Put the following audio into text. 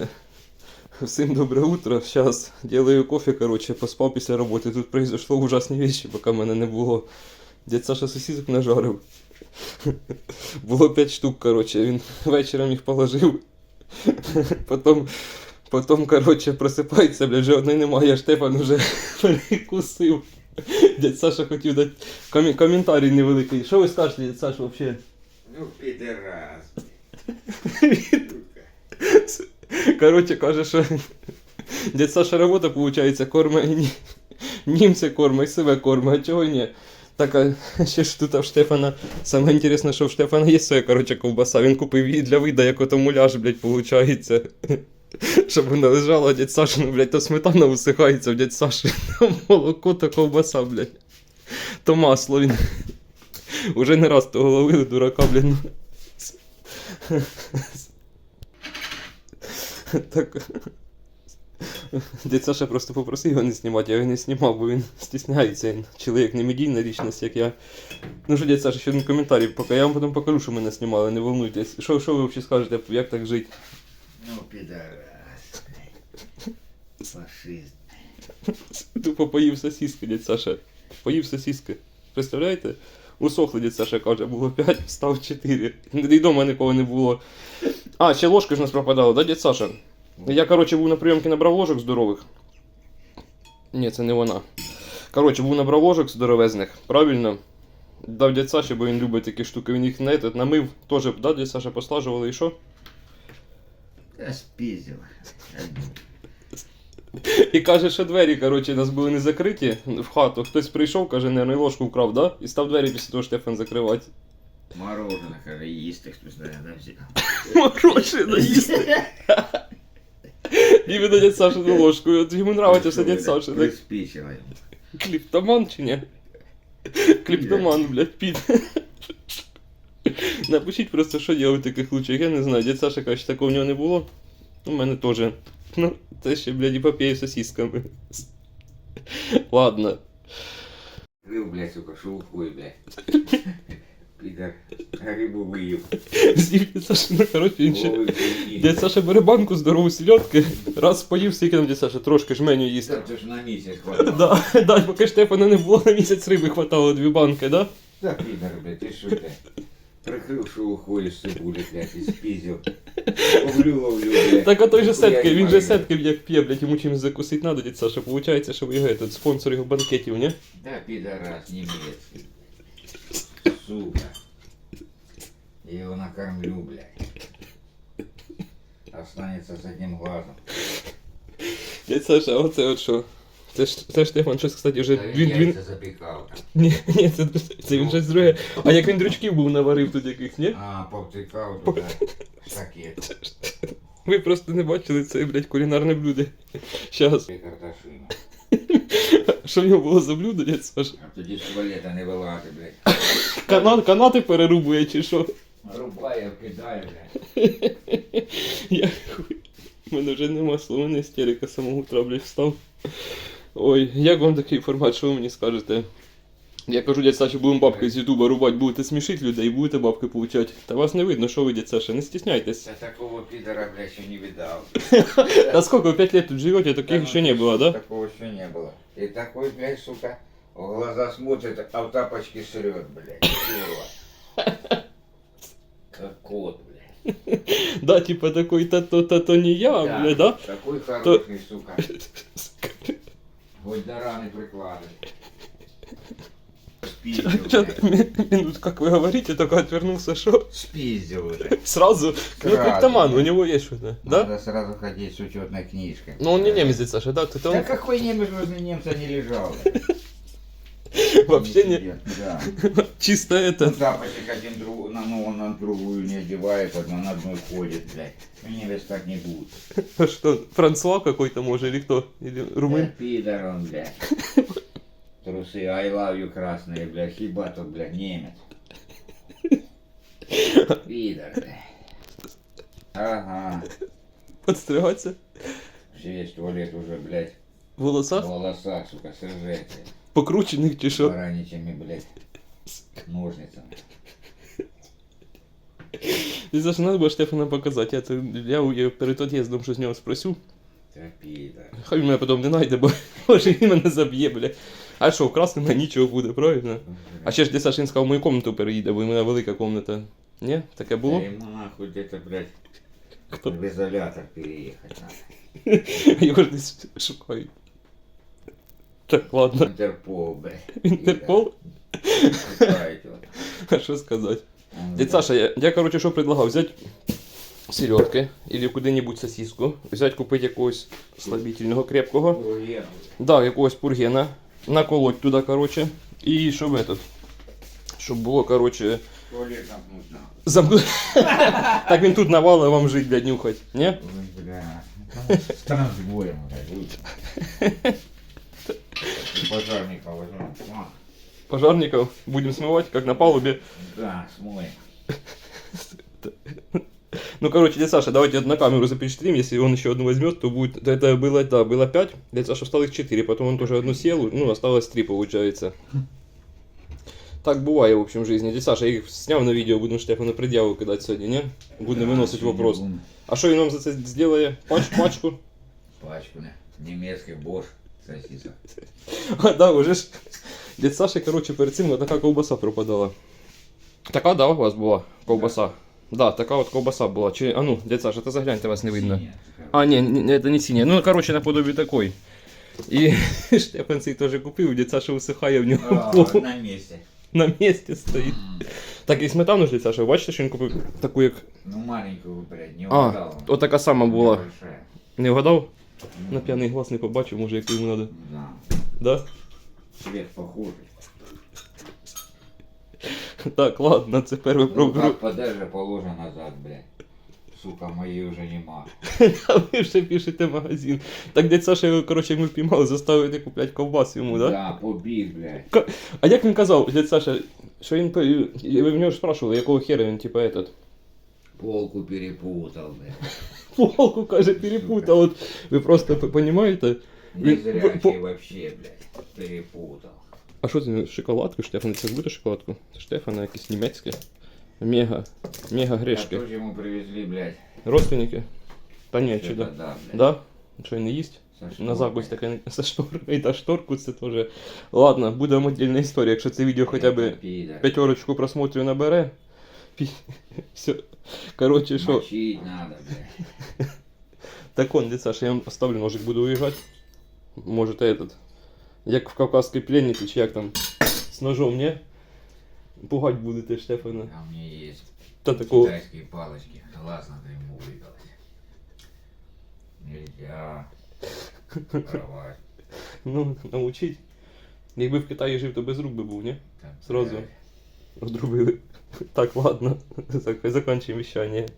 Всем доброе утро. Сейчас делаю кофе, короче, поспав після роботи. Тут произошло ужасні вещи, поки мене не було. Дід Саша сосисок нажарив. Було 5 штук, короче, він вечором їх положив. Потім, потім короче, просипається, блядь, вже одної немає, а Штефан уже перекусив. Дядь Саша хотів дати комі- коментарій невеликий. Що ви скажете, дядь Саша, взагалі? Ну, підерас. Короче, каже, що дядь Саша робота, виходить, корма і ні- корма, себе корма, а чого ні? Так, а ще ж тут в Штефана, саме інтересне, що в Штефана є своя, короче, ковбаса, він купив її для вида, як ото муляж, блядь, виходить. Щоб вона лежала, дядь Саша, ну, блядь, то сметана висихається, в дядь Саші молоко, то ковбаса, блядь. То масло він. Уже не раз того ловили, дурака, блядь. Так. Дядь Саша просто попросив його не знімати, я його не знімав, бо він стісняється. Він чоловік не медійна лічність, як я. Ну що, дядь Саша, ще один коментарій, поки я вам потім покажу, що мене знімали, не волнуйтесь. Що, що ви взагалі скажете, як так жити? Ну, підерас. Фашист. Тупо поїв сосиски, дядь Саша. Поїв сосиски. Представляєте? Усохли, дядь Саша каже, було 5, став 4. І дома нікого не було. А, ще ложка ж у нас пропадала, да, дядь Саша? Я, короче, був на прийомці, набрав ложок здорових. Ні, це не вона. Короче, був набрав ложок здоровезних, правильно? Дав дядь Саші, бо він любить такі штуки, він їх этот, намив, теж, да, дядь Саша послажували і що? Та спіздив. І каже, що двері, короче, у нас були не закриті в хату. Хтось прийшов, каже, не, і ложку вкрав, да? І став двері після того Штефан закривати. Мороженое, каже, їсти хтось не взяв. Мороженое їсти. Іменно дядь Саша на ложку. От йому нравиться, що дядь Саша. Так? Приспічила йому. Кліптоман чи ні? Кліптоман, блядь, під. Напишіть просто, що я у таких случаях, я не знаю. Дядь Саша каже, що такого в нього не було. У мене теж. Ну, це ще, блядь, епопея з сосисками. Ладно. Крив, блядь, сука, шелухуй, блядь. Підер. Рибу виїв. Дядь Саша, ну, коротше, прикинь. Дядь Саша бере банку здорову сільотки, раз поїв, скільки нам дядь Саша, трошки жменю їсти. Це ж на місяць хватало. Да, да, поки Штефана не було на місяць риби хватало дві банки, да? Та підер, блядь, ти що ти? Прикрив шелухою з цибулі, блядь, і спіздив. Ловлю, ловлю, блядь. Так а той же Я сетки, не він же маю. сетки як п'є, блядь, йому чимось закусить надо, дядь Саша. Получається, що ви його этот, спонсор його банкетів, ні? Да, пидорас немецкий. Сука. Я его накормлю, блядь. Останется с одним глазом. Дядь Саша, а оце от що? Це ж це Штефан щось, кстати, вже Да він, він він... яйця запікав. Ні, ні, це, це він щось друге. А як він дрючків був наварив тут яких, ні? А, повтикав туди. Шакет. Ви просто не бачили це, блядь, кулінарне блюдо. Щас. І. Що в нього було за блюдо, дядь Саша? А тоді з туалета не вилати, блядь. Канат, канати перерубує чи що? Рубає, вкидає, блядь. Я хуй. У мене вже нема слова, мене істерика з самого утра, блядь, встав. Ой, як вам такий формат, що ви мені скажете? Я кажу, дядь Саші, будемо бабки з Ютуба рубати, будете смішити людей, будете бабки получати. Та вас не видно, що ви, дядь Саша, не стісняйтесь. Та такого пидора, блядь, ще не видал. А сколько, вы пять лет тут живете, таких Да еще ну не ты было, что, да? Такого еще не было. И такой, блядь, сука, в глаза смотрит, а в тапочки срет, блядь. Как кот, блядь. Да, типа такой, то-то, то-то не я, бля, да? Такой хороший, сука. Хоть до раны прикладывай. Спиздил, Чё- Минут, как вы говорите, только отвернулся, что? Спиздил уже. Сразу, ну, криптоман, у да. него есть что-то, да? Надо сразу ходить с учетной книжкой. Ну, он не немец, Саша, да? Да какой немец возле немца не лежал? вообще не... Да. Чисто Ну, это... тапочек один друг, на, ну, он на другую не одевает, одна на одной ходит, блядь. Ну, немец так не будет. Что, Франсуа какой-то, может, или кто? Или Да, румын? пидор он, блядь Трусы I love you красные, блядь. Хиба тут, блядь, немец. Пидор, блядь. Ага. Подстригаться? Весь туалет уже, блядь, В в волосах? волосах, сука, срежете. Покрученных, чи что? Бараничами, блядь, ножницами. Ти за що надо було Штефана показати. Я, це, я, у- я перед от'їздом щось з нього спросю. Та піда. Хай він мене потім не знайде, бо може він мене заб'є, бля. А що, вкрасти мене нічого буде, правильно? А ще ж ти Сашин сказав, в мою комнату переїде, бо в мене велика комната. Ні? Таке було? Ей, нахуй, где-то, блядь, Хто? в изолятор переехать надо. Його ж десь шукають. Так, ладно. Интерпол, блядь. Інтерпол? Шукають його. А що сказати? Он, Дядь Саша, я, я короче, що предлагав? Взяти селедки или куди-небудь сосиску, взяти купити якогось слабительного крепкого. Бургер. Да, якогось пургена, наколоть туди, короче, і щоб этот, щоб було, короче, Туалет замкнуть нахуй. замкнути. так він тут навалив вам жить, блядь, нюхать, ні? Ой, бля. С трансбоем, блядь. выйти. И Пожарника возьмем. А, Пожарников будем смывать, как на палубе. Да, смоем. Ну, короче, дядя Саша, давайте на камеру запечатлим, если он еще одну возьмет, то будет, то это было, да, было 5, дядя Саша встал их 4, потом он тоже одну съел, ну, осталось 3, получается. Так бывает, в общем, в жизни. Дядя Саша, я их снял на видео, будем Штефану предъяву кидать сегодня, не? Будем выносить вопрос. А что він нам за це сделає? Пач, пачку? Пачку, не. Немецкий бош сосисок. А, да, уже ж. Дядь Саша, короче, перед цим така ковбаса пропадала. Така, да, у вас була ковбаса. Да, така от ковбаса була. Чи, а ну, дядь Саша, ти загляньте, вас не видно. Синяя. А, не, не, это не синяя. Ну, короче, наподобие такой. І Штефан цей теж купив, дядь Саша усихає в нього А, пол на месте. на місці стоїть. М, Так, і сметану ж дядь Саша, ви бачите, що він купив таку, як. Ну маленькую, блядь, не А, угадал. от така сама була. Небольшая. Не вгадав? М, На п'яний глаз не побачив, може, яку йому треба. Да. Да? Цвет похожий. Так, ладно, це перше Ну, про. как подальше положи назад, блядь. Сука, моей уже нема. А ви вже пишете магазин. Так дядь Саша його, коротше, ми впіймали, заставити купляти ковбас йому, да? Да, побіг, блядь. А як він казав, дядь Саша, що він. по- Ви в нього ж спрашували, якого хера він, типа, этот. Полку перепутал, блядь. Полку, каже, перепутав. От ви просто п- понімаєте? Не Він- зрячий по- вообще, блядь. Перепутал. А що це шоколадку? Штефан, це ж буде шоколадку? Це Штефана якісь німецьке. Мега. Мега Я грешки. тоже ему привезли, блядь. Родственники? Та ні, чи Это да? да, блядь. Да? Що не їсть? Со На шторкой. закусь таке со шторкою та шторку це теж. Ладно, буде отдельна історія, якщо це відео хоча б Это пидор. п'ятерочку просмотрів набере. Пі- Все. Коротше, що. Мочить надо, блядь. Так он, дядь Саша, я вам оставлю ножик, буду уїжджати. Можете этот. Як в кавказській пленниці, чи як там. З ножом, не? Пугать будете Штефана. А у меня есть Та такого. китайские палочки. Глаз надо ему выколоть. Нельзя. Воровать. Ну, научить. Якби в Китаї жив, то без рук би був, ні? Там, Сразу. блядь. Так, ладно. Зак- Заканчиваем вещание.